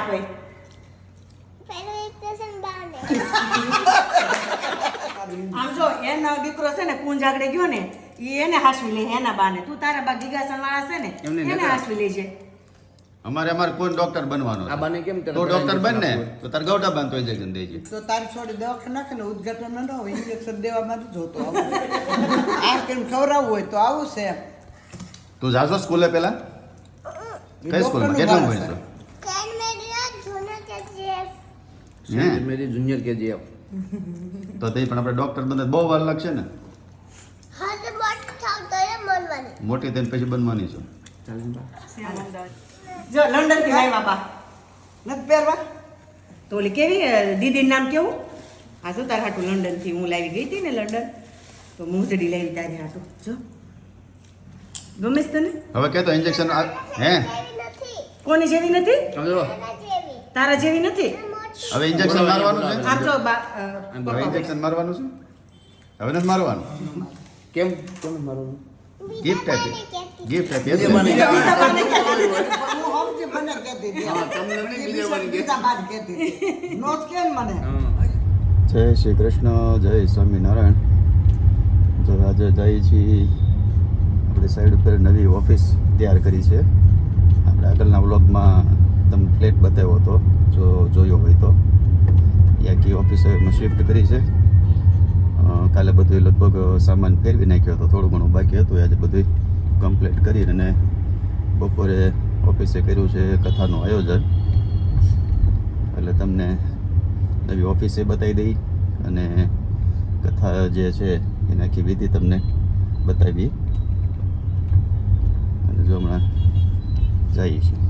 ako'y. Pero ito sa bane. આમ જો એનો દીકરો છે ને કુંજ આગળ ગયો ને ઈ એને હાસવી લે એના બાને તું તારા બા ગીગાસણ વાળા છે ને એમને એને નતા. હાસવી લેજે અમારે અમારે કોણ ડોક્ટર બનવાનો છે? આ બાને કેમ તને તો ડોક્ટર બન ને તો તાર ગૌટા બાંધતો ઇન્જેક્શન દેજે તો તારી છોડી દવાખાને નાખે ને ઉદઘાટન ન હોય ઇન્જેક્શન દેવામાં જ જોતો આ કેમ ખવડાવવું હોય તો આવું છે તું જાશો સ્કૂલે પેલા કઈ સ્કૂલમાં કેટલું ભણશો મેરી જુનિયર કેજીએફ તો તે પણ આપણે ડોક્ટર બને બહુ વાર લાગશે ને? મોટી થઈને પછી બનવાની છું. જો લંડનથી લાવ્યા બા. નથી પહેરવા? તો ઓલી કેવી દીદી નામ કેવું? આ જો તારા હાટું લંડનથી હું લાવી ગઈ હતી ને લંડન. તો મોજડી લાવી તારી હાટું. જો. ગમે છે તને? હવે કે તો ઇન્જેક્શન હે? કોની જેવી નથી? તારા જેવી નથી? હવે ઇન્જેક્શન મારવાનું છે? હવે ઇન્જેક્શન મારવાનું છે? હવે નથી મારવાનું? કેમ? કેમ મારવાનું? ગિફ્ટ આપી. ગિફ્ટ આપી. એટલે. મને જય શ્રી કૃષ્ણ જય સ્વામિનારાયણ. તો આજે જઈએ છીએ. આપણે સાઈડ ઉપર નવી ઓફિસ તૈયાર કરી છે. આપણે આગળના વ્લોગમાં તમને ફ્લેટ બતાવ્યો હતો, જો જોયો હોય તો. એ આખી એમાં શિફ્ટ કરી છે. કાલે બધું લગભગ સામાન ફેરવી નાખ્યો હતો, થોડું ઘણું બાકી હતું આજે બધું કમ્પ્લીટ કરી અને બપોરે ઓફિસે કર્યું છે કથાનું આયોજન. એટલે તમને નવી ઓફિસે બતાવી દઈ અને કથા જે છે એની આખી વિધિ તમને બતાવી અને જો હમણાં જઈએ છીએ.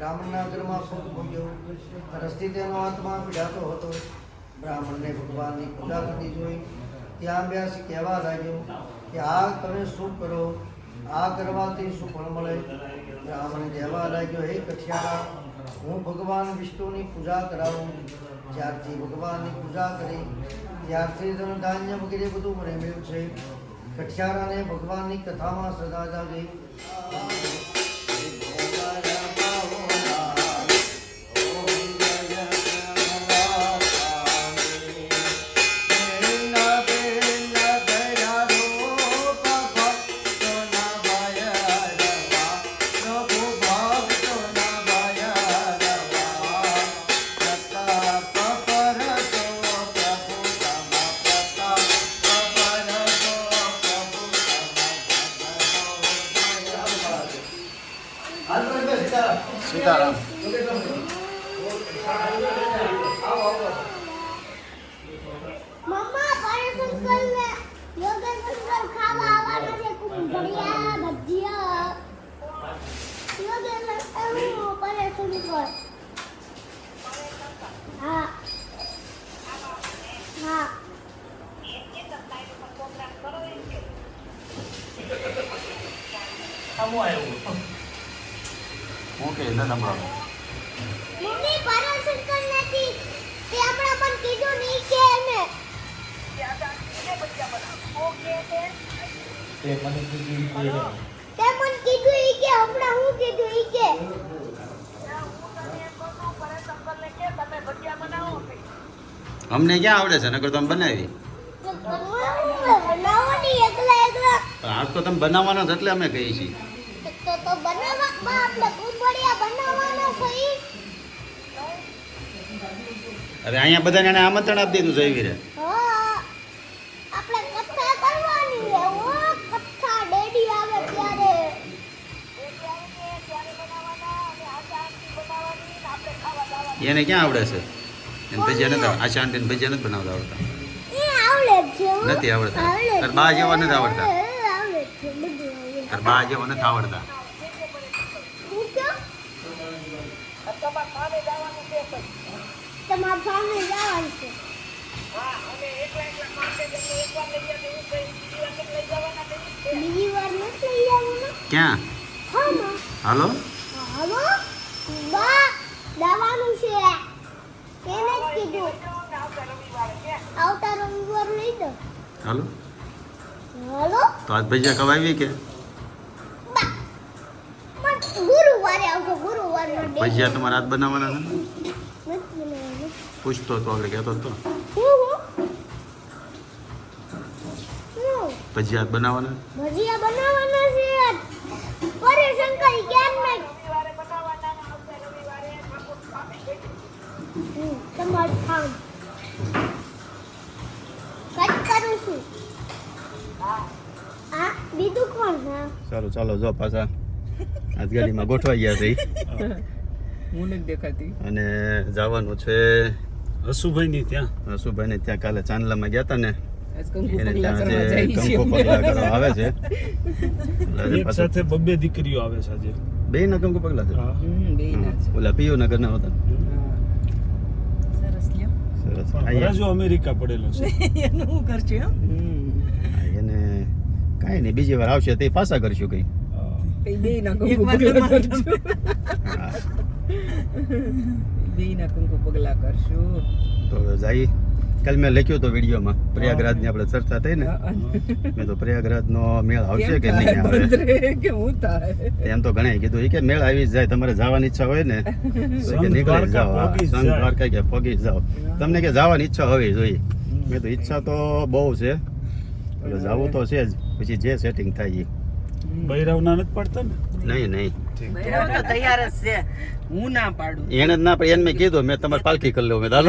બ્રાહ્મણના અગ્રમાં પગ મૂક્યો રસ્તી તેનો આત્મા પીડાતો હતો. બ્રાહ્મણને ભગવાનની પૂજા કરતી જોઈ. ત્યાં બેસી કહેવા લાગ્યો કે, આ તમે શું કરો? આ કરવાથી શું ફળ મળે? બ્રાહ્મણ કહેવા લાગ્યો, હે કઠિયારા, હું ભગવાન વિષ્ણુની પૂજા કરાવું. જ્યારથી ભગવાનની પૂજા કરી, ત્યારથી તમે ધાન્ય વગેરે બધું મને મેળવ્યું છે. કઠિયારાને ભગવાનની કથામાં સદા જાગી. યોગેશ હા. હા. હા અંકલ હા મમ્મી નથી. તે કીધું નહીં કે એને. તે મને કીધું ઈ કે હમણાં હું કીધું ઈ કે. અમને ક્યાં આવડે છે? નકર તમે બનાવી. પણ આજ તો તમે બનાવવાના જ એટલે અમે કહીએ છીએ. તો તો બનાવવા આપણે કુંભળિયા બનાવવાના છે ઈ હવે અહીંયા બધાને એને આમંત્રણ આપી દીધું જયવીરે હા આપણે કથા કરવાની છે. ઓ કથા ડેડી આવે ત્યારે. એને ક્યાં આવડે છે? એને ભજીયા નથી આ શાંતિને ભજીયા નથી બનાવતા આવડતા. એ આવડે જ છે હો. નથી આવડતા. આવડે તાર બા જેવા નથી આવડતા. તાર બા જેવા નથી આવડતા. કયો? ઉપર તમારા જવાનું છે. બીજી વાર નથી લઈ જવાનું ક્યાં? હાલો? હાલો. બા દવાનું છે. એને જ કીધું. આવતા રવિવાર લઈ દો. હાલો? હાલો? તો આજ ભજીયા કવાવી કે? ગુરુવારે આવજો ગુરુવારે. ભજીયા તમારે હાથ બનાવવાના છે નથી બનાવવાનું. પૂછતો તો આગળ કહેતો હતો હું હું હું ભજીયા બનાવવાના ભજીયા બનાવવાના છે પરે શંકરી ક્યાં હમ, તમારું કામ કટ કરું છું આ બીજું કોણ હા સારું ચાલો જો પાછા આજગાડીમાં ગોઠવાઈ ગયા છે હું નથી દેખાતી અને જવાનું છે હસુભાઈ ની ત્યાં. હસુભાઈને ત્યાં કાલે ચાંદલામાં ગયા હતા ને. આવે છે. એક સાથે બબ્બે દીકરીઓ આવે છે આજે. બે ના કંકુ પગલા છે. ઓલા પીઓ નગર ના હતા સરસ અમેરિકા પડેલો છે. એનું હું એને કાંઈ નહીં બીજી વાર આવશે તે પાછા કરશું કઈ. કંકુ પગલા કરશું કુંકુ પગલા કરશું. તો જઈ કાલ મેં લખ્યું તો વિડીયોમાં પ્રયાગરાજની આપણે ચર્ચા થઈ ને. મેં તો પ્રયાગરાજનો મેળ આવશે કે નહીં આવે? કે હું થાય? એમ તો ઘણા કીધું કે મેળ આવી જ જાય તમારે જવાની ઈચ્છા હોય ને તો કે નીકળી જાઓ સંઘ દ્વારકા કે પગી જાઓ. તમને કે જવાની ઈચ્છા હોવી જોઈએ? મેં તો ઈચ્છા તો બહુ છે. એટલે જવું તો છે જ. પછી જે સેટિંગ થાય બૈરાવના નથી પડતા ને? નહીં નહીં. તો તૈયાર જ છે. હું ના પાડું. એને જ ના પડે. એને મેં કીધું મેં તમારે પાલખી કરી લઉં મેં ના.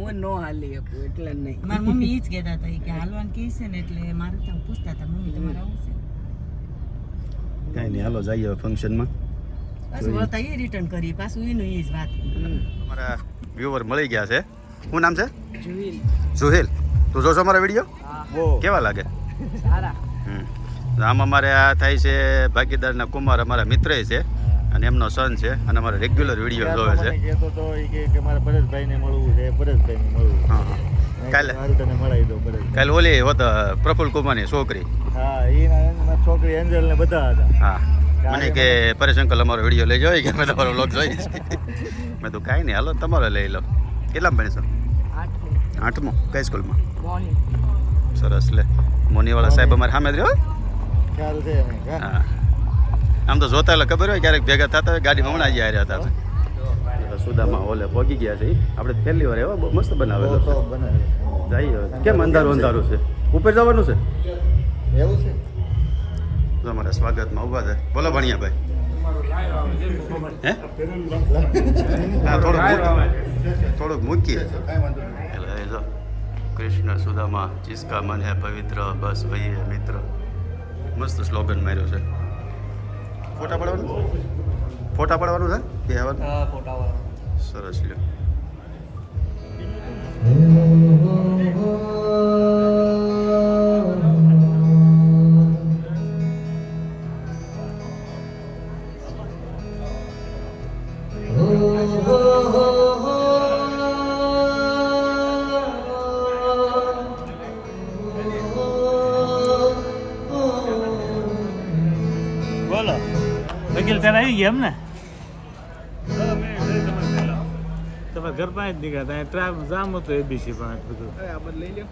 હું નો હાલી શકું એટલે નહીં. મારી મમ્મી ઈ જ કહેતા હતા કે હાલવાનું કહે છે ને એટલે મારે પૂછતા હતા મમ્મી તમારે આવું છે? કાંઈ નહીં હાલો જઈએ ફંક્શનમાં પાછું વળતા એ રિટર્ન કરી પાછું એનું એ જ વાત. અમારા વ્યુવર મળી ગયા છે. શું નામ છે? સુહેલ તું જોશો અમારા વીડિયો કેવા લાગે? સારા. હમ. આમ અમારે આ થાય છે ભાગીદારના કુમાર અમારા મિત્ર છે અને એમનો સન છે અને અમારે રેગ્યુલર વીડિયો જોવે છે. કહેતો તો કે કે મારે મળવું છે પરેશભાઈને મળવું હા. કાલે તને મળાવી દઉં પરેશ કાલે ઓલી હોત પ્રફુલ કુમારની છોકરી. હા એના છોકરી એન્જલ ને બધા હતા. હા. મને કે પરેશ અંકલ અમારો વીડિયો લઈ જાય કે મેં તમારો લોક જોઈ મેં તો કાંઈ નહીં હાલો તમારો લઈ લો. કેટલામાં ભણીશો આઠમું. આઠમું? કઈ સ્કૂલમાં સરસ લે. મોનીવાળા સાહેબ અમારે સામે રહ્યો? ખ્યાલ છે હા. આમ તો જોતા એટલે ખબર હોય ક્યારેક ભેગા થતા હોય ગાડી હમણાં જ આવ્યા હતા સુદામાં ઓલે પહોંચી ગયા છે. આપણે પહેલી વાર એવા બહુ મસ્ત બનાવેલો છે. જઈએ કેમ અંધારું અંધારું છે? ઉપર જવાનું છે? એવું છે? તો અમારા સ્વાગતમાં ઊભા છે. બોલો ભણિયા ભાઈ હે? હા થોડુંક થોડુંક મૂકીએ. એટલે એ જો કૃષ્ણ સુદામા ચિસ્કા મને પવિત્ર બસ વહી મિત્ર. મસ્ત સ્લોગન માર્યો છે. ફોટા પાડવાનું? ફોટા પાડવાનું છે? બે આવવાનું સરસ લ્યો. આવી ગયા એમ ને? તમે ઘર પાસે જ નીકળ્યા ત્યાં ટ્રાફ જામ હતો એબીસી પાસે બધું લઈ લ્યો.